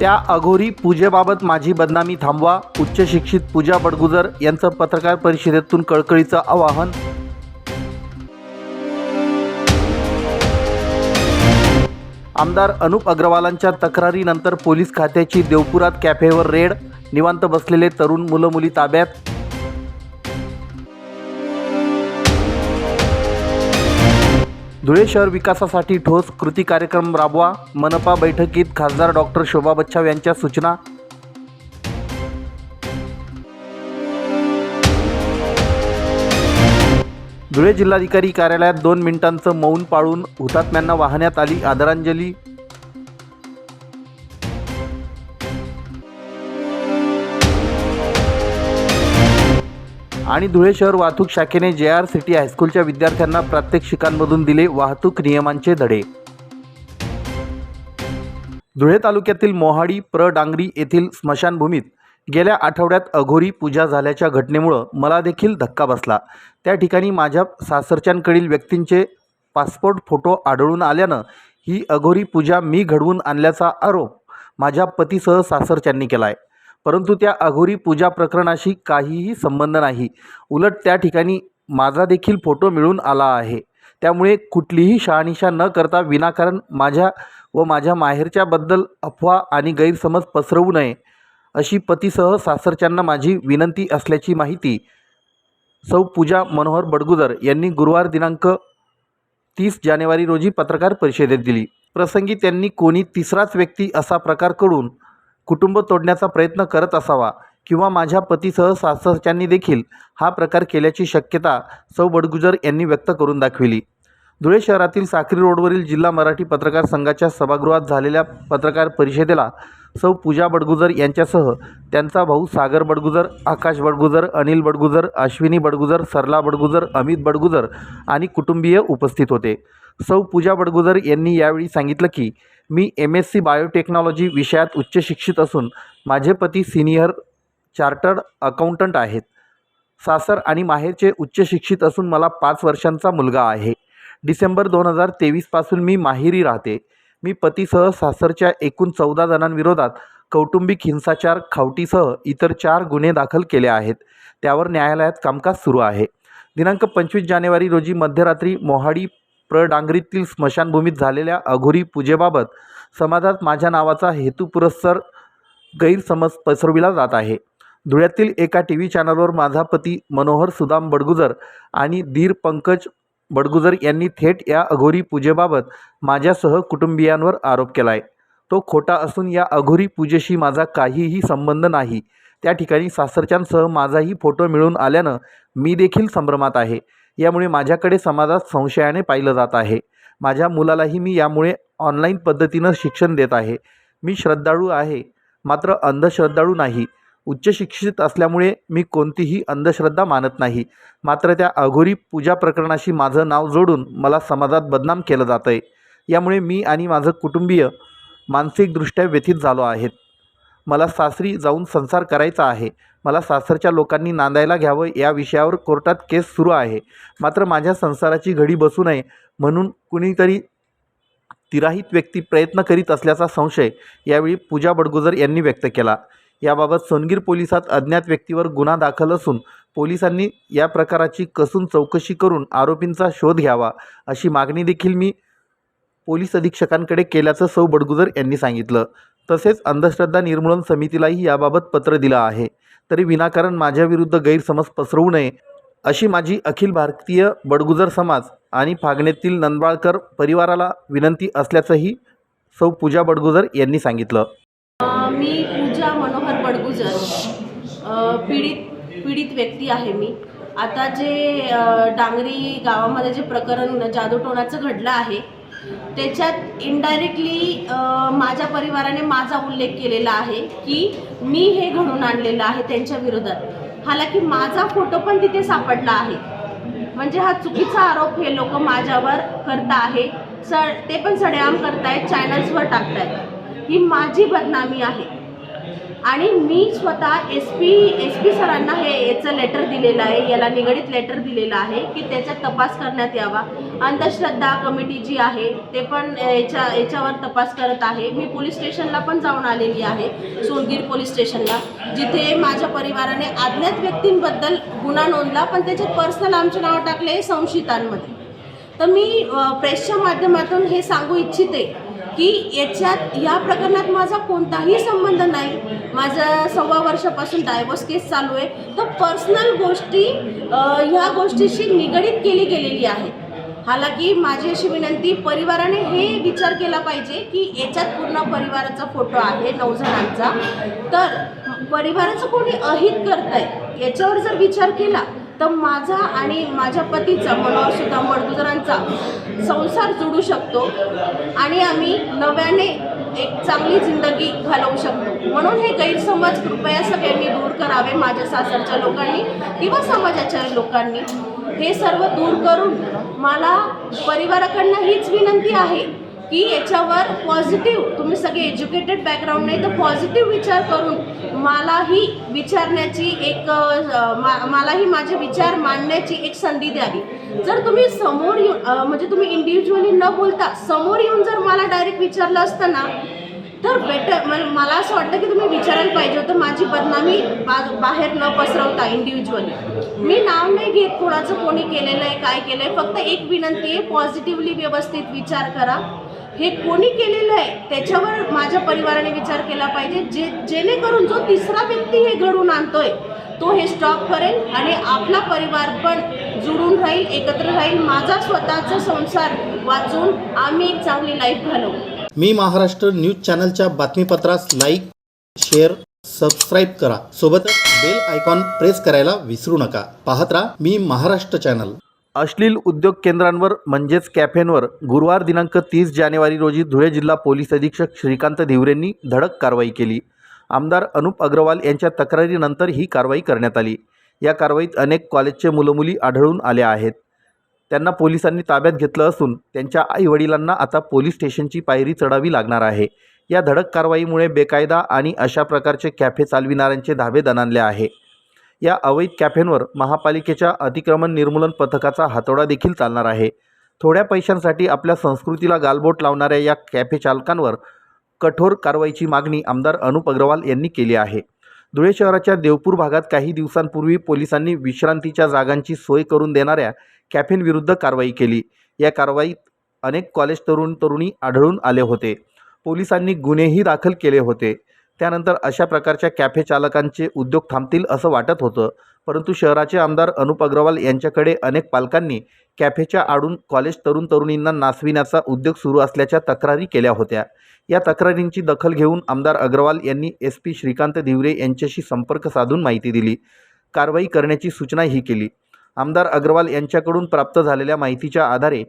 त्या अघोरी पूजेबाबत माझी बदनामी थांबवा. उच्च शिक्षित पूजा बडगुजर यांचं पत्रकार परिषदेतून कळकळीचं आवाहन. आमदार अनुप अग्रवालांच्या तक्रारीनंतर पोलीस खात्याची देवपुरात कॅफेवर रेड. निवांत बसलेले तरुण मुलं मुली ताब्यात. धुळे शहर विकासासाठी ठोस कृती कार्यक्रम राबवा. मनपा बैठकीत खासदार डॉक्टर शोभा बच्छाव यांच्या सूचना. धुळे जिल्हाधिकारी कार्यालयात दोन मिनिटांचं मौन पाळून हुतात्म्यांना वाहण्यात आली आदरांजली. आणि धुळे शहर वाहतूक शाखेने जे आर सिटी हायस्कूलच्या विद्यार्थ्यांना प्रात्यक्षिकांमधून दिले वाहतूक नियमांचे धडे. धुळे तालुक्यातील मोहाडी प्र डांगरी येथील स्मशानभूमीत गेल्या आठवड्यात अघोरी पूजा झाल्याच्या घटनेमुळं मला देखील धक्का बसला. त्या ठिकाणी माझ्या सासरच्यांकडील व्यक्तींचे पासपोर्ट फोटो आढळून आल्यानं ही अघोरी पूजा मी घडवून आणल्याचा आरोप माझ्या पतीसह सासरच्यांनी केला आहे परंतु त्या अघोरी पूजा प्रकरणाशी काहीही संबंध नाही. उलट त्या ठिकाणी माझा देखील फोटो मिळून आला आहे. त्यामुळे कुठलीही शहानिशा न करता विनाकारण माझ्या व माझ्या माहेरच्याबद्दल अफवा आणि गैरसमज पसरवू नये अशी पतीसह सासरच्यांना माझी विनंती असल्याची माहिती सौ पूजा मनोहर बडगुदर यांनी गुरुवार दिनांक तीस जानेवारी रोजी पत्रकार परिषदेत दिली. प्रसंगी त्यांनी कोणी तिसराच व्यक्ती असा प्रकार करून कुटुंब तोडण्याचा प्रयत्न करत असावा किंवा माझ्या पतीसह सासरच्यांनी देखील हा प्रकार केल्याची शक्यता सौ बडगुजर यांनी व्यक्त करून दाखविली. धुळे शहरातील साक्री रोडवरील जिल्हा मराठी पत्रकार संघाच्या सभागृहात झालेल्या पत्रकार परिषदेला सौ पूजा बडगुजर यांच्यासह त्यांचा भाऊ सागर बडगुजर आकाश बडगुजर अनिल बडगुजर अश्विनी बडगुजर सरला बडगुजर अमित बडगुजर आणि कुटुंबीय उपस्थित होते. सौ पूजा बडगुजर यांनी यावेळी सांगितलं की मी एम एस सी बायोटेक्नॉलॉजी विषयात उच्च शिक्षित असून माझे पती सिनियर चार्टर्ड अकाउंटंट आहेत. सासर आणि माहेरचे उच्च शिक्षित असून मला पाच वर्षांचा मुलगा आहे. डिसेंबर दोन हजार तेवीसपासून मी माहेरी राहते. मी पतीसह सासरच्या एकूण चौदा जणांविरोधात कौटुंबिक हिंसाचार खावटीसह इतर चार गुन्हे दाखल केले आहेत. त्यावर न्यायालयात कामकाज सुरू आहे. दिनांक पंचवीस जानेवारी रोजी मध्यरात्री मोहाडी प्रडांगरीतील स्मशानभूमीत झालेल्या अघोरी पूजेबाबत समाजात माझ्या नावाचा हेतुपुरस्सर गैरसमज पसरविला जात आहे. धुळ्यातील एका टी व्ही चॅनलवर माझा पती मनोहर सुदाम बडगुजर आणि धीर पंकज बडगुजर यांनी थेट या अघोरी पूजेबाबत माझ्यासह कुटुंबियांवर आरोप केला आहे तो खोटा असून या अघोरी पूजेशी माझा काहीही संबंध नाही. त्या ठिकाणी सासरच्यांसह माझाही फोटो मिळून आल्यानं मी देखील संभ्रमात आहे. यामुळे माझ्याकडे समाजात संशयाने पाहिलं जात आहे. माझ्या मुलालाही मी यामुळे ऑनलाईन पद्धतीनं शिक्षण देत आहे. मी श्रद्धाळू आहे. मात्र अंधश्रद्धाळू नाही. उच्च शिक्षित असल्यामुळे मी कोणतीही अंधश्रद्धा मानत नाही. मात्र त्या अघोरी पूजा प्रकरणाशी माझं नाव जोडून मला समाजात बदनाम केलं जातं आहे यामुळे मी आणि माझं कुटुंबीय मानसिकदृष्ट्या व्यथित झालो आहेत. मला सासरी जाऊन संसार करायचा आहे. मला सासरच्या लोकांनी नांदायला घ्यावं या विषयावर कोर्टात केस सुरू आहे. मात्र माझ्या संसाराची घडी बसू नये म्हणून कुणीतरी तिराहित व्यक्ती प्रयत्न करीत असल्याचा संशय यावेळी पूजा बडगुजर यांनी व्यक्त केला. याबाबत सोनगीर पोलिसात अज्ञात व्यक्तीवर गुन्हा दाखल असून पोलिसांनी या प्रकाराची कसून चौकशी करून आरोपींचा शोध घ्यावा अशी मागणी देखील मी पोलीस अधीक्षकांकडे केल्याचं सौ बडगुजर यांनी सांगितलं. तसेच अंधश्रद्धा निर्मूलन समितीलाही याबाबत पत्र दिलं आहे. तरी विनाकारण माझ्याविरुद्ध गैरसमज पसरवू नये अशी माझी अखिल भारतीय बडगुजर समाज आणि फागणेतील नंदबाळकर परिवाराला विनंती असल्याचंही सौ पूजा बडगुजर यांनी सांगितलं. मी पूजा मनोहर बडगुजर पीडित पीडित व्यक्ती आहे मी. आता जे डांगरी गावामध्ये जे प्रकरण जादूटोणाचं घडलं आहे त्याच्यात इनडायरेक्टली माझ्या परिवाराने माझा उल्लेख केलेला आहे की मी हे घडून आणलेलं आहे त्यांच्या विरोधात. हालाकी माझा फोटो पण तिथे सापडला आहे. म्हणजे हा चुकीचा आरोप हे लोक माझ्यावर करता आहे स ते पण सडेआम करतायत चॅनल्सवर टाकतायत ही माझी बदनामी आहे. आणि मी स्वतः एस पी एस पी सरांना हे याचं लेटर दिलेलं आहे याला निगडीत लेटर दिलेलं आहे की त्याचा तपास करण्यात यावा. अंधश्रद्धा कमिटी जी आहे ते पण याच्या याच्यावर तपास करत आहे. मी पोलीस स्टेशनला पण जाऊन आलेली आहे सोनगीर पोलीस स्टेशनला. जिथे माझ्या परिवाराने अज्ञात व्यक्तींबद्दल गुन्हा नोंदला पण त्याच्यात पर्सनल आमचे नाव टाकले संशयितांमध्ये तर मी प्रेसच्या माध्यमातून हे सांगू इच्छिते की याच्यात या प्रकरणात माझा कोणताही संबंध नाही. माझं सव्वा वर्षापासून डायव्होर्स केस चालू आहे. तर पर्सनल गोष्टी ह्या गोष्टीशी निगडीत केली गेलेली आहे. हालाकी माझी अशी विनंती परिवाराने हे विचार केला पाहिजे की याच्यात पूर्ण परिवाराचा फोटो आहे नऊ जणांचा. तर परिवाराचं कोणी अहित करत आहे याच्यावर जर विचार केला तर माझा आणि माझ्या पतीचा मनोहर सुद्धा मडगुजरांचा संसार जुडू शकतो आणि आम्ही नव्याने एक चांगली जिंदगी घालवू शकतो. म्हणून हे गैरसमज कृपया सगळ्यांनी दूर करावे माझ्या सासरच्या लोकांनी किंवा समाजाच्या लोकांनी. हे सर्व दूर करून मला परिवाराकडनं हीच विनंती आहे की याच्यावर पॉझिटिव्ह तुम्ही सगळे एज्युकेटेड बॅकग्राऊंड नाही तर पॉझिटिव्ह विचार करून मलाही विचारण्याची एक मा- मलाही माझे विचार मांडण्याची एक संधी द्यावी. जर तुम्ही समोर येऊन म्हणजे तुम्ही इंडिव्हिज्युअली न बोलता समोर येऊन जर मला डायरेक्ट विचारलं असतं ना तर बेटर मला असं वाटतं की तुम्ही विचारायला पाहिजे होतं माझी बदनामी बा- बाहेर न पसरवता इंडिव्हिज्युअली मी नाव नाही घेत कोणाचं कोणी केलेलं आहे काय केलं आहे फक्त एक विनंती आहे पॉझिटिव्हली व्यवस्थित विचार करा. हे कोणी केलेलं आहे त्याच्यावर माझ्या परिवाराने विचार केला पाहिजे जे जेणेकरून जो तिसरा व्यक्ती हे घडून आणतोय तो हे स्टॉप करेल आणि आपला परिवार पण जुळून राहील एकत्र राहील. माझा स्वतःचा संसार वाचून आम्ही एक चांगली लाईफ घालवू. मी महाराष्ट्र न्यूज चॅनलच्या बातमीपत्रास लाईक शेअर सबस्क्राईब करा. सोबतच बेल आयकॉन प्रेस करायला विसरू नका. पाहत राहा मी महाराष्ट्र चॅनल अश्लील उद्योग केंद्रांवर म्हणजेच कॅफेंवर गुरुवार दिनांक तीस जानेवारी रोजी धुळे जिल्हा पोलीस अधीक्षक श्रीकांत धिवरेंनी धडक कारवाई केली. आमदार अनुप अग्रवाल यांच्या तक्रारीनंतर ही कारवाई करण्यात आली. या कारवाईत अनेक कॉलेजचे मुलंमुली आढळून आल्या आहेत. त्यांना पोलिसांनी ताब्यात घेतलं असून त्यांच्या आईवडिलांना आता पोलीस स्टेशनची पायरी चढावी लागणार आहे. या धडक कारवाईमुळे बेकायदा आणि अशा प्रकारचे कॅफे चालविणाऱ्यांचे धाबे दणाणले आहे. या अवैध कॅफेंवर महापालिकेच्या अतिक्रमण निर्मूलन पथकाचा हातोडा देखील चालणार आहे. थोड्या पैशांसाठी आपल्या संस्कृतीला गालबोट लावणाऱ्या या कॅफे चालकांवर कठोर कारवाईची मागणी आमदार अनुप अग्रवाल यांनी केली आहे. धुळे शहराच्या देवपूर भागात काही दिवसांपूर्वी पोलिसांनी विश्रांतीच्या जागांची सोय करून देणाऱ्या कॅफेंविरुद्ध कारवाई केली. या कारवाईत अनेक कॉलेज तरुण तरुणी आढळून आले होते. पोलिसांनी गुन्हेही दाखल केले होते. त्यानंतर अशा प्रकारच्या कॅफे चालकांचे उद्योग थांबतील असं वाटत होतं. परंतु शहराचे आमदार अनुप अग्रवाल यांच्याकडे अनेक पालकांनी कॅफेच्या आडून कॉलेज तरुण तरुणींना नाचविण्याचा उद्योग सुरू असल्याच्या तक्रारी केल्या होत्या. या तक्रारींची दखल घेऊन आमदार अग्रवाल यांनी एस पी श्रीकांत धिवरे यांच्याशी संपर्क साधून माहिती दिली. कारवाई करण्याची सूचनाही केली. आमदार अग्रवाल यांच्याकडून प्राप्त झालेल्या माहितीच्या आधारे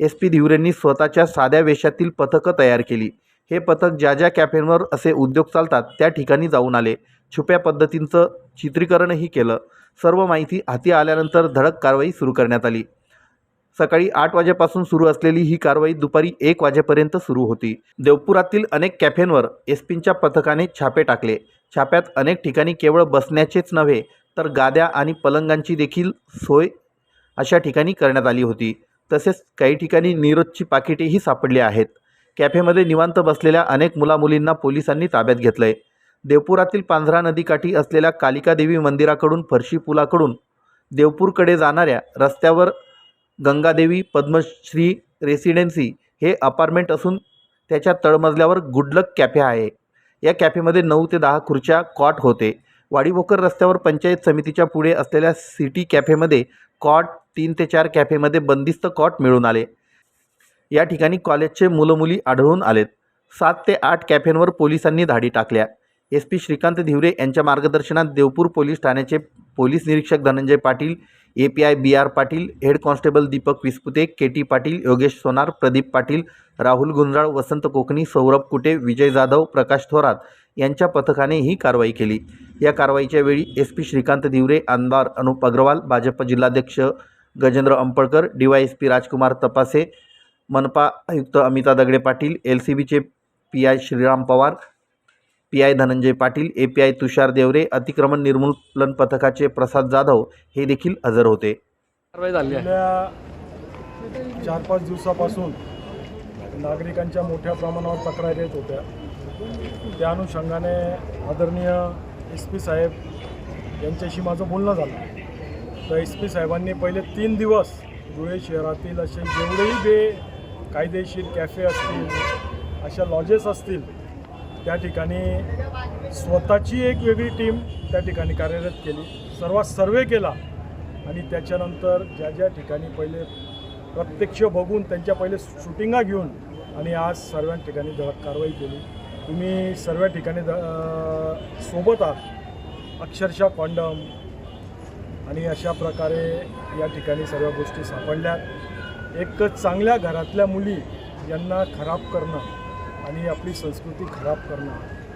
एस पी धिवरेंनी स्वतःच्या साध्या वेशातील पथकं तयार केली. हे पथक ज्या ज्या कॅफेंवर असे उद्योग चालतात त्या ठिकाणी जाऊन आले. छुप्या पद्धतींचं चित्रीकरणही केलं. सर्व माहिती हाती आल्यानंतर धडक कारवाई सुरू करण्यात आली. सकाळी आठ वाजेपासून सुरू असलेली ही कारवाई दुपारी एक वाजेपर्यंत सुरू होती. देवपुरातील अनेक कॅफेंवर एस पींच्या पथकाने छापे टाकले. छाप्यात अनेक ठिकाणी केवळ बसण्याचेच नव्हे तर गाद्या आणि पलंगांची देखील सोय अशा ठिकाणी करण्यात आली होती. तसेच काही ठिकाणी नीरजची पाकिटेही सापडली आहेत. कॅफेमध्ये निवांत बसलेल्या अनेक मुलामुलींना पोलिसांनी ताब्यात घेतलं आहे देवपुरातील पांझरा नदीकाठी असलेल्या कालिकादेवी मंदिराकडून फरशी पुलाकडून देवपूरकडे जाणाऱ्या रस्त्यावर गंगादेवी पद्मश्री रेसिडेन्सी हे अपार्टमेंट असून त्याच्या तळमजल्यावर गुडलक कॅफे आहे. या कॅफेमध्ये नऊ ते दहा खुर्च्या कॉट होते. वाडीभोकर रस्त्यावर पंचायत समितीच्या पुढे असलेल्या सिटी कॅफेमध्ये कॉट तीन ते चार कॅफेमध्ये बंदिस्त कॉट मिळून आले. या ठिकाणी कॉलेजचे मुलं मुली आढळून आलेत. सात ते आठ कॅफेंवर पोलिसांनी धाडी टाकल्या. एस पी श्रीकांत धिवरे यांच्या मार्गदर्शनात देवपूर पोलीस ठाण्याचे पोलीस निरीक्षक Dhananjay Patil A P I B R Patil head constable Deepak Vispute K T Patil Yogesh Sonar Pradeep Patil Rahul Gunjal Vasant Kokani Saurabh Kute Vijay Jadhav Prakash Thorat यांच्या पथकाने ही कारवाई केली. या कारवाईच्या वेळी S P Shrikant Dhiware आमदार अनुप अग्रवाल भाजप जिल्हाध्यक्ष Gajendra Ampalkar D Y S P Rajkumar Tapase मनपा आयुक्त अमिता दगडे पाटील एल सी बीचे P I Shriram Pawar P I Dhananjay Patil A P I Tushar Devre अतिक्रमण निर्मूलन पथकाचे प्रसाद जाधव हे देखील हजर होते. चार पाच दिवसापासून नागरिकांच्या मोठ्या प्रमाणावर तक्रारी येत होत्या. त्या अनुषंगाने आदरणीय एस पी साहेब यांच्याशी माझं बोलणं झालं. तर एस पी साहेबांनी पहिले तीन दिवस धुळे शहरातील असे जेवढेही बे कायदेशीर कॅफे असतील अशा लॉजेस असतील त्या ठिकाणी स्वतःची एक वेगळी टीम त्या ठिकाणी कार्यरत केली. सर्वात सर्वे केला आणि त्याच्यानंतर ज्या ज्या ठिकाणी पहिले प्रत्यक्ष बघून त्यांच्या पहिले शूटिंगा घेऊन आणि आज सर्व ठिकाणी कारवाई केली. तुम्ही सर्व ठिकाणी सोबत आहात. अक्षरशः कॉन्डम आणि अशा प्रकारे या ठिकाणी सर्व गोष्टी सापडल्यात. एक चांगल्या घरातल्या मुली यांना खराब करणं आणि आपली संस्कृती खराब करणं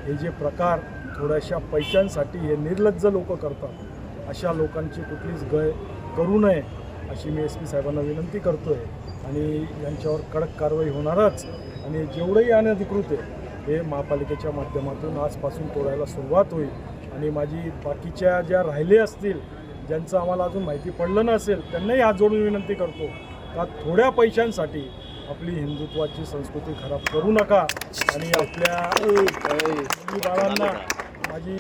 हे जे प्रकार थोड्याशा पैशांसाठी हे निर्लज्ज लोक करतात अशा लोकांची कुठलीच गय करू नये अशी मी एस पी साहेबांना विनंती करतो आहे आणि यांच्यावर कडक कारवाई होणारच आणि जेवढंही अनधिकृत आहे हे महापालिकेच्या माध्यमातून आजपासून तोडायला सुरुवात होईल. आणि माझी बाकीच्या ज्या राहिले असतील ज्यांचं आम्हाला अजून माहिती पडलं नसेल त्यांनाही हात जोडून विनंती करतो. का थोड्या पैशांसाठी आपली हिंदुत्वाची संस्कृती खराब करू नका आणि आपल्या बाळांना माझी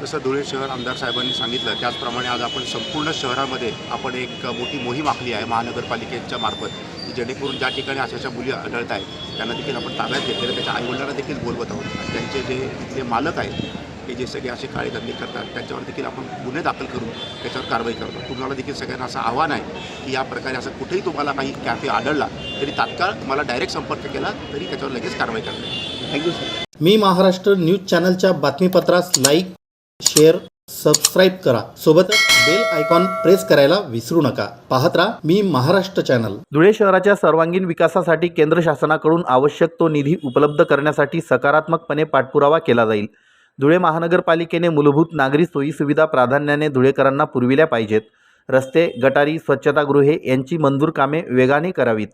जसं धुळे शहर आमदार साहेबांनी सांगितलं त्याचप्रमाणे आज आपण संपूर्ण शहरामध्ये आपण एक मोठी मोहीम आखली आहे महानगरपालिकेच्या मार्फत की जेणेकरून ज्या ठिकाणी अशा अशा मुली आढळत आहेत त्यांना देखील आपण ताब्यात घेतलेलं त्याच्या आईवडिलांना देखील बोलवत आहोत. आणि त्यांचे जे इथले मालक आहेत हे जे सगळे असे काळे धंदे करतात त्यांच्यावर देखील आपण गुन्हे दाखल करून त्याच्यावर कारवाई करतो. तुम्हाला देखील सगळ्यांना असं आव्हान आहे की या प्रकारे असं कुठेही तुम्हाला काही कॅफे आढळला तरी तात्काळ मला डायरेक्ट संपर्क केला तरी त्याच्यावर लगेच कारवाई करते. थँक्यू सर मी महाराष्ट्र न्यूज चॅनलच्या बातमीपत्रास लाईक शेअर सबस्क्राईब करा. सोबतच बेल आयकॉन प्रेस करायला विसरू नका. पाहत राहा मी महाराष्ट्र चॅनल. धुळे शहराच्या सर्वांगीण विकासासाठी केंद्र शासनाकडून आवश्यक तो निधी उपलब्ध करण्यासाठी सकारात्मकपणे पाठपुरावा केला जाईल. धुळे महानगरपालिकेने मूलभूत नागरी सोयीसुविधा प्राधान्याने धुळेकरांना पुरविल्या पाहिजेत. रस्ते गटारी स्वच्छतागृहे यांची मंजूर कामे वेगाने करावीत.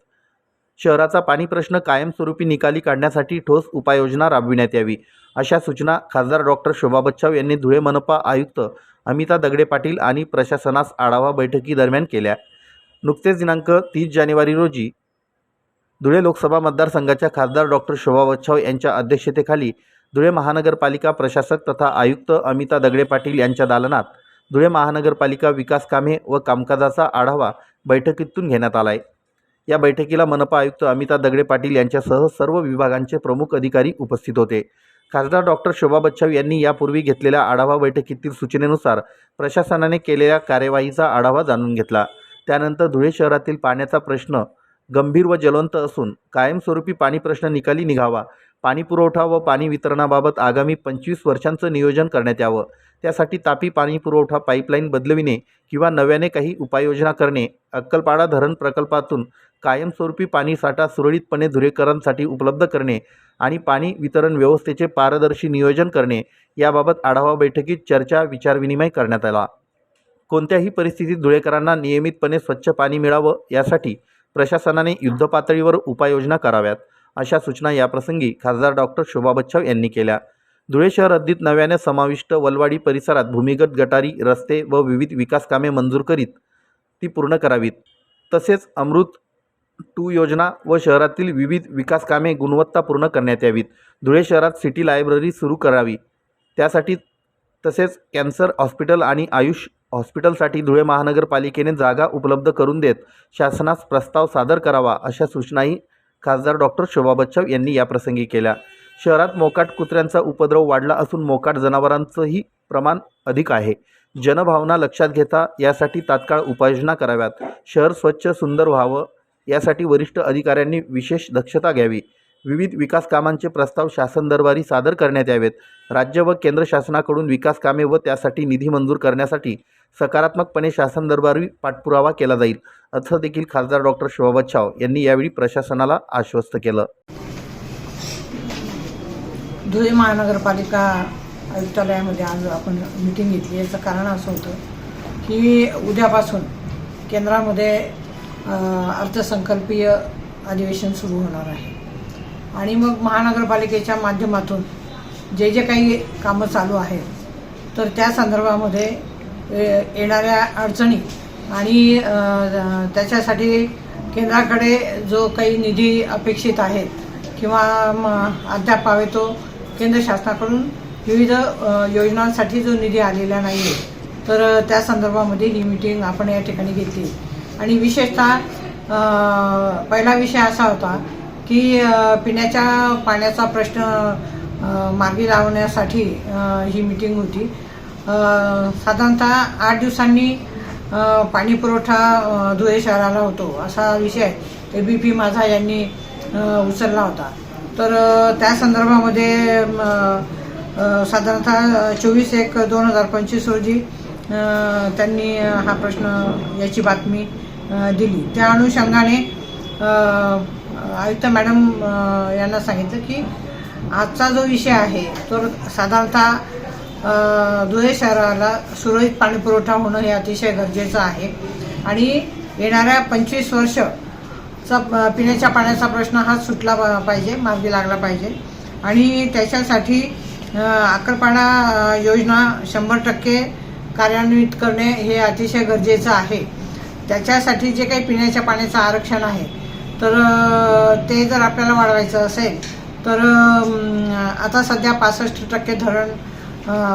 शहराचा पाणी प्रश्न कायमस्वरूपी निकाली काढण्यासाठी ठोस उपाययोजना राबविण्यात यावी अशा सूचना खासदार डॉक्टर शोभा बच्छाव यांनी धुळे मनपा आयुक्त अमिता दगडे पाटील आणि प्रशासनास आढावा बैठकीदरम्यान केल्या. नुकतेच दिनांक तीस जानेवारी रोजी धुळे लोकसभा मतदारसंघाच्या खासदार डॉक्टर शोभा बच्छाव यांच्या अध्यक्षतेखाली धुळे महानगरपालिका प्रशासक तथा आयुक्त अमिता दगडे पाटील यांच्या दालनात धुळे महानगरपालिका विकास कामे व कामकाजाचा आढावा बैठकीतून घेण्यात आला आहे या बैठकीला मनपा आयुक्त अमिता दगडे पाटील यांच्यासह सर्व विभागांचे प्रमुख अधिकारी उपस्थित होते. खासदार डॉक्टर शोभा बच्छाव यांनी यापूर्वी घेतलेल्या आढावा बैठकीतील सूचनेनुसार प्रशासनाने केलेल्या कार्यवाहीचा आढावा जाणून घेतला. त्यानंतर धुळे शहरातील पाण्याचा प्रश्न गंभीर व ज्वलंत असून कायमस्वरूपी पाणी प्रश्न निकाली निघावा पाणी पुरवठा व पाणी वितरणाबाबत आगामी पंचवीस वर्षांचं नियोजन करण्यात यावं. त्यासाठी तापी पाणी पुरवठा पाईपलाईन बदलविणे किंवा नव्याने काही उपाययोजना करणे अक्कलपाडा धरण प्रकल्पातून कायमस्वरूपी पाणीसाठा सुरळीतपणे धुरेकरांसाठी उपलब्ध करणे आणि पाणी वितरण व्यवस्थेचे पारदर्शी नियोजन करणे याबाबत आढावा बैठकीत चर्चा विचारविनिमय करण्यात आला. कोणत्याही परिस्थितीत धुळेकरांना नियमितपणे स्वच्छ पाणी मिळावं यासाठी प्रशासनाने युद्धपातळीवर उपाययोजना कराव्यात. अशा सूचना याप्रसंगी खासदार डॉक्टर शोभा बच्छाव यांनी केल्या. धुळे शहर हद्दीत नव्याने समाविष्ट वलवाडी परिसरात भूमिगत गटारी रस्ते व विविध विकास कामे मंजूर करीत ती पूर्ण करावीत. तसेच अमृत टू योजना व शहरातील विविध विकास कामे गुणवत्तापूर्ण करण्यात यावीत. धुळे शहरात सिटी लायब्ररी सुरू करावी. त्यासाठी तसेच कॅन्सर हॉस्पिटल आणि आयुष हॉस्पिटलसाठी धुळे महानगरपालिकेने जागा उपलब्ध करून देत शासनास प्रस्ताव सादर करावा अशा सूचनाही खासदार डॉक्टर शोभा बच्चव यांनी याप्रसंगी केल्या. शहरात मोकाट कुत्र्यांचा उपद्रव वाढला असून मोकाट जनावरांचंही प्रमाण अधिक आहे. जनभावना लक्षात घेता यासाठी तात्काळ उपाययोजना कराव्यात. शहर स्वच्छ सुंदर व्हावं यासाठी वरिष्ठ अधिकाऱ्यांनी विशेष दक्षता घ्यावी. विविध विकास कामांचे प्रस्ताव शासन दरबारी सादर करण्यात यावेत. राज्य व केंद्र शासनाकडून विकास कामे व त्यासाठी निधी मंजूर करण्यासाठी सकारात्मकपणे शासन दरबारी पाठपुरावा केला जाईल असं देखील खासदार डॉक्टर शोभा छाव यांनी यावेळी प्रशासनाला आश्वस्त केलं. धुळे महानगरपालिका आयुक्तालयामध्ये आज आपण मिटिंग घेतली. याचं कारण असं होतं की उद्यापासून केंद्रामध्ये अर्थसंकल्पीय अधिवेशन सुरू होणार आहे. आणि मग महानगरपालिकेच्या माध्यमातून जे जे काही कामं चालू आहेत तर त्या संदर्भामध्ये येणाऱ्या अडचणी. आणि त्याच्यासाठी केंद्राकडे जो काही निधी अपेक्षित आहे किंवा अद्याप हवे तो केंद्र शासनाकडून विविध योजनांसाठी जो निधी आलेला नाही आहे तर त्या संदर्भामध्ये ही मिटिंग आपण या ठिकाणी घेतली. आणि विशेषतः पहिला विषय असा होता की पिण्याच्या पाण्याचा प्रश्न मागे मार्गी लावण्यासाठी ही मिटिंग होती. साधारणतः आठ दिवसांनी पाणी पुरवठा धुळे शहराला होतो असा विषय ए बी पी माझा यांनी उचलला होता. तर त्या संदर्भामध्ये साधारणतः चोवीस एक दोन हजार पंचवीस रोजी त्यांनी हा प्रश्न याची बातमी दिली. त्या अनुषंगाने आयुक्त मॅडम यांना सांगितलं की आजचा जो विषय आहे तो साधारणतः धुळे शहराला सुरळीत पाणी पुरवठा होणं हे अतिशय गरजेचं आहे. आणि येणाऱ्या पंचवीस वर्षचा पिण्याच्या पाण्याचा प्रश्न हा सुटला पाहिजे मार्गी लागला पाहिजे. आणि त्याच्यासाठी अ, अक्कलपाडा योजना शंभर टक्के कार्यान्वित करणे हे अतिशय गरजेचं आहे. त्याच्यासाठी जे काही पिण्याच्या पाण्याचं आरक्षण आहे तर ते जर आपल्याला वाढवायचं असेल तर आता सध्या पासष्ट टक्के धरण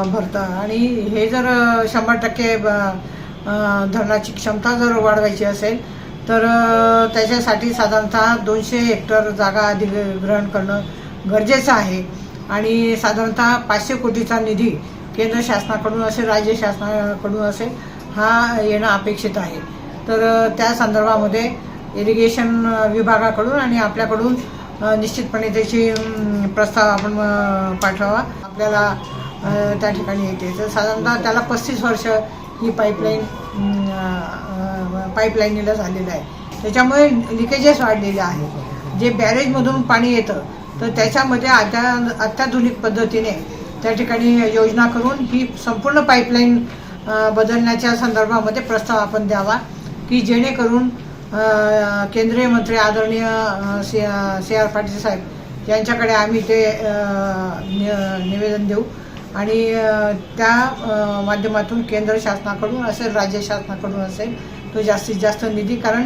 भरतं. आणि हे जर शंभर टक्के ब- धरणाची क्षमता जर वाढवायची असेल तर त्याच्यासाठी साधारणतः दोनशे हेक्टर जागा अधिग्रहण करणं गरजेचं आहे. आणि साधारणतः पाचशे कोटीचा निधी केंद्र शासनाकडून असेल राज्य शासनाकडून असेल हा येणं अपेक्षित आहे. तर त्या संदर्भामध्ये इरिगेशन विभागाकडून आणि आपल्याकडून निश्चितपणे त्याची प्रस्ताव आपण पाठवावा. आपल्याला त्या ठिकाणी येते. तर साधारणतः त्याला पस्तीस वर्ष ही पाईपलाईन पाईपलाईनीला झालेलं आहे. त्याच्यामुळे लिकेजेस वाढलेले आहे. जे बॅरेजमधून पाणी येतं तर त्याच्यामध्ये अत्या अत्याधुनिक पद्धतीने त्या ठिकाणी योजना करून ही संपूर्ण पाईपलाईन बदलण्याच्या संदर्भामध्ये प्रस्ताव आपण द्यावा की जेणेकरून केंद्रीय मंत्री आदरणीय सी सी आर पाटील साहेब यांच्याकडे आम्ही ते नि- निवेदन देऊ. आणि त्या माध्यमातून केंद्र शासनाकडून असेल राज्य शासनाकडून असेल तो जास्तीत जास्त निधी कारण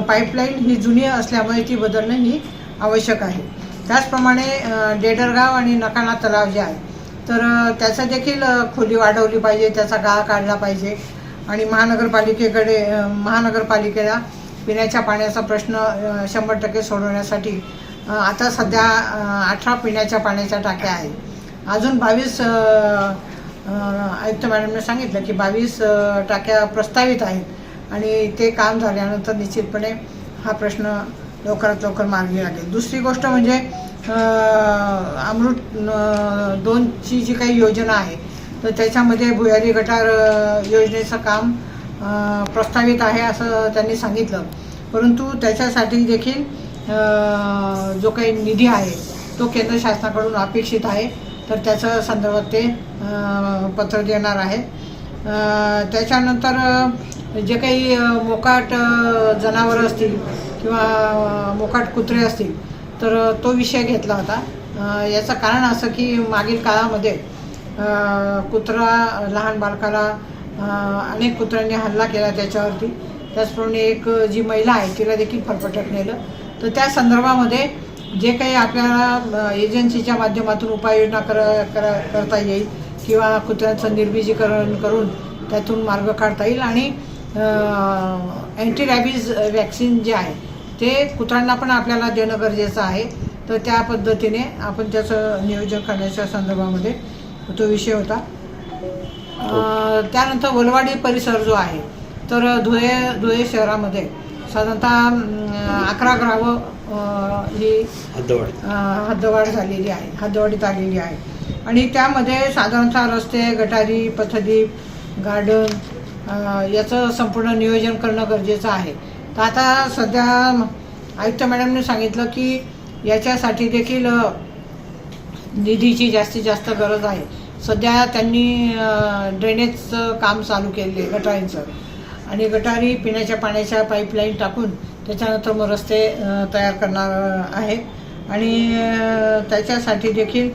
पाईपलाईन ही जुनी असल्यामुळे ती बदलणं ही आवश्यक आहे. त्याचप्रमाणे डेडरगाव आणि नकाना तलाव जे आहे तर त्याचा त्याचं देखील खोली वाढवली पाहिजे त्याचा गाळा काढला पाहिजे. आणि महानगरपालिकेकडे महानगरपालिकेला पिण्याच्या पाण्याचा प्रश्न शंभर टक्के सोडवण्यासाठी आता सध्या अठरा पिण्याच्या पाण्याच्या टाक्या आहेत. अजून बावीस आयुक्त मॅडमने सांगितलं की बावीस टाक्या प्रस्तावित आहेत. आणि ते काम झाल्यानंतर निश्चितपणे हा प्रश्न लवकरात लवकर मार्गी लागेल. दुसरी गोष्ट म्हणजे अमृत दोनची जी काही योजना आहे तर त्याच्यामध्ये भुयारी गटार योजनेचं काम प्रस्तावित आहे असं त्यांनी सांगितलं. परंतु त्याच्यासाठी देखील जो काही निधी आहे तो केंद्र शासनाकडून अपेक्षित आहे. तर त्याच्या संदर्भात ते पत्र देणार आहे. त्याच्यानंतर जे काही मोकाट जनावरं असतील किंवा मोकाट कुत्रे असतील तर तो विषय घेतला होता. याचं कारण असं की मागील काळामध्ये कुत्रा लहान बालकाला अनेक कुत्र्यांनी हल्ला केला त्याच्यावरती. त्याचप्रमाणे एक जी महिला आहे तिला देखील फरफटत नेलं. तर त्या संदर्भामध्ये जे काही आपल्याला एजन्सीच्या माध्यमातून उपाययोजना कर कर करता येईल किंवा कुत्र्यांचं निर्बीजीकरण करून त्यातून मार्ग काढता येईल आणि अँटी रॅबीज वॅक्सिन जे आहे ते कुत्र्यांना पण आपल्याला देणं गरजेचं आहे. तर त्या पद्धतीने आपण त्याचं नियोजन करण्याच्या संदर्भामध्ये तो विषय होता. त्यानंतर वलवाडी परिसर जो आहे तर धुळे धुळे शहरामध्ये साधारणतः अकरा अ, ही हद्दवाढ. झालेली आहे हद्दवाढीत आलेली आहे. आणि त्यामध्ये साधारणतः रस्ते गटारी पथदीप गार्डन याचं संपूर्ण नियोजन करणं गरजेचं आहे. तर आता सध्या आयुक्त मॅडमने सांगितलं की याच्यासाठी देखील निधीची जास्तीत जास्त गरज आहे. सध्या त्यांनी ड्रेनेजचं काम चालू केले गटारींचं. आणि गटारी पिण्याच्या पाण्याच्या पाईपलाईन टाकून त्याच्यानंतर मग रस्ते तयार करणार आहे आणि त्याच्यासाठी देखील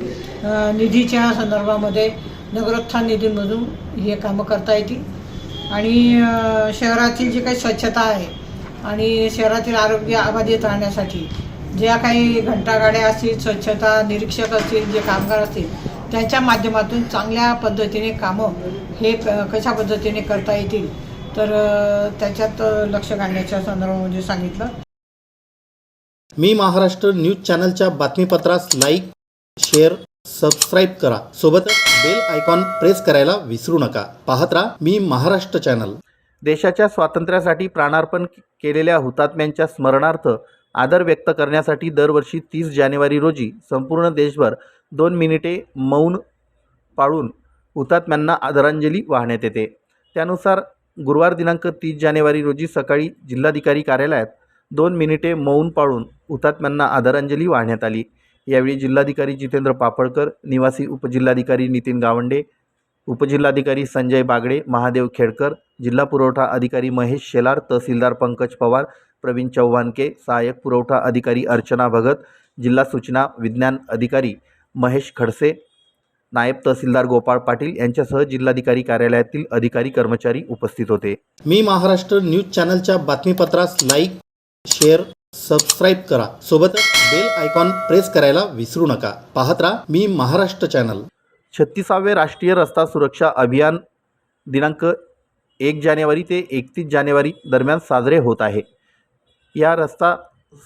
निधीच्या संदर्भामध्ये नगरोत्थान निधीमधून हे कामं करता येतील. आणि शहरातील जी काही स्वच्छता आहे आणि शहरातील आरोग्य अबाधित राहण्यासाठी ज्या काही घंटागाड्या असतील स्वच्छता निरीक्षक असतील जे कामगार असतील त्यांच्या माध्यमातून चांगल्या पद्धतीने कामं हे क कशा पद्धतीने करता येतील तर त्याच्यात लक्ष घालण्याच्या संदर्भामध्ये सांगितलं. मी महाराष्ट्र न्यूज चॅनलच्या बातमीपत्रास लाईक शेअर सबस्क्राईब करा. सोबतच बेल आयकॉन प्रेस करायला विसरू नका. पाहत राहा मी महाराष्ट्र चॅनल. देशाच्या स्वातंत्र्यासाठी प्राणार्पण केलेल्या हुतात्म्यांच्या स्मरणार्थ आदर व्यक्त करण्यासाठी दरवर्षी तीस जानेवारी रोजी संपूर्ण देशभर दोन मिनिटे मौन पाळून हुतात्म्यांना आदरांजली वाहण्यात येते. त्यानुसार गुरुवार दिनांक तीस जानेवारी रोजी सकाळी जिल्हाधिकारी कार्यालयात दोन मिनिटे मौन पाळून हुतात्म्यांना आदरांजली वाहण्यात आली. यावेळी जिल्हाधिकारी जितेंद्र पापळकर निवासी उपजिल्हाधिकारी नितीन गावंडे उपजिल्हाधिकारी संजय बागडे महादेव खेडकर जिल्हा पुरवठा अधिकारी महेश शेलार तहसीलदार पंकज पवार प्रवीण चव्हाणके सहाय्यक पुरवठा अधिकारी अर्चना भगत जिल्हा सूचना विज्ञान अधिकारी महेश खडसे नायब तहसीलदार गोपाळ पाटील यांच्यासह जिल्हाधिकारी कार्यालयातील अधिकारी कर्मचारी उपस्थित होते. मी महाराष्ट्र न्यूज चॅनलच्या बातमीपत्रास लाईक शेअर सबस्क्राईब करा. सोबतच बेल आयकॉन प्रेस करायला विसरू नका. पाहत राहा मी महाराष्ट्र चॅनल. छत्तीसावे राष्ट्रीय रस्ता सुरक्षा अभियान दिनांक एक जानेवारी ते एकतीस जानेवारी दरम्यान साजरे होत आहे. या रस्ता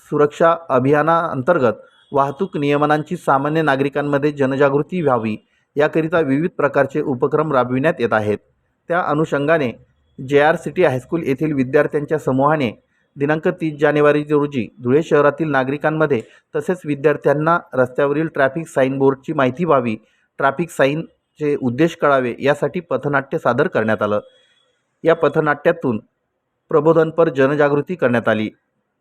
सुरक्षा अभियानाअंतर्गत वाहतूक नियमनांची सामान्य नागरिकांमध्ये जनजागृती व्हावी. याकरिता विविध प्रकारचे उपक्रम राबविण्यात येत आहेत. त्या अनुषंगाने जे आर सिटी हायस्कूल येथील विद्यार्थ्यांच्या समूहाने दिनांक तीस जानेवारी रोजी धुळे शहरातील नागरिकांमध्ये तसेच विद्यार्थ्यांना रस्त्यावरील ट्रॅफिक साईन बोर्डची माहिती व्हावी ट्रॅफिक साईनचे उद्देश कळावे यासाठी पथनाट्य सादर करण्यात आलं. या पथनाट्यातून प्रबोधनपर जनजागृती करण्यात आली.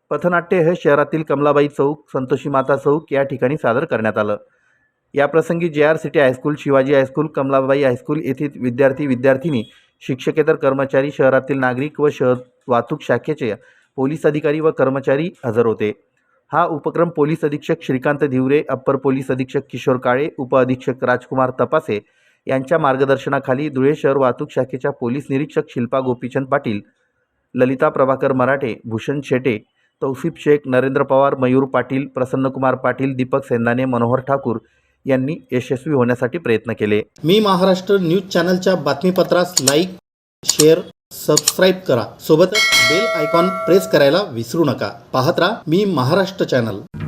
पथनाट्य हे शहरातील कमलाबाई चौक संतोषी माता चौक या ठिकाणी सादर करण्यात आलं. याप्रसंगी J R city high school Shivaji high school Kamlabai high school येथील विद्यार्थी विद्यार्थिनी शिक्षकेतर कर्मचारी शहरातील नागरिक व शहर वाहतूक शाखेचे पोलीस अधिकारी व कर्मचारी हजर होते. हा उपक्रम पोलीस अधीक्षक श्रीकांत धिवरे अप्पर पोलीस अधीक्षक किशोर काळे उपअधीक्षक राजकुमार तपासे यांच्या मार्गदर्शनाखाली धुळे शहर वाहतूक शाखेच्या पोलीस निरीक्षक शिल्पा गोपीचंद पाटील ललिता प्रभाकर मराठे भूषण शेटे तौसिफ शेख नरेंद्र पवार मयूर पाटील प्रसन्नकुमार पाटील दीपक सेंदाने मनोहर ठाकूर यांनी यशस्वी होण्यासाठी प्रयत्न केले. मी महाराष्ट्र न्यूज चॅनलच्या बातमीपत्रास लाईक शेअर सबस्क्राईब करा. सोबतच बेल आयकॉन प्रेस करायला विसरू नका. पाहत राहा मी महाराष्ट्र चॅनल.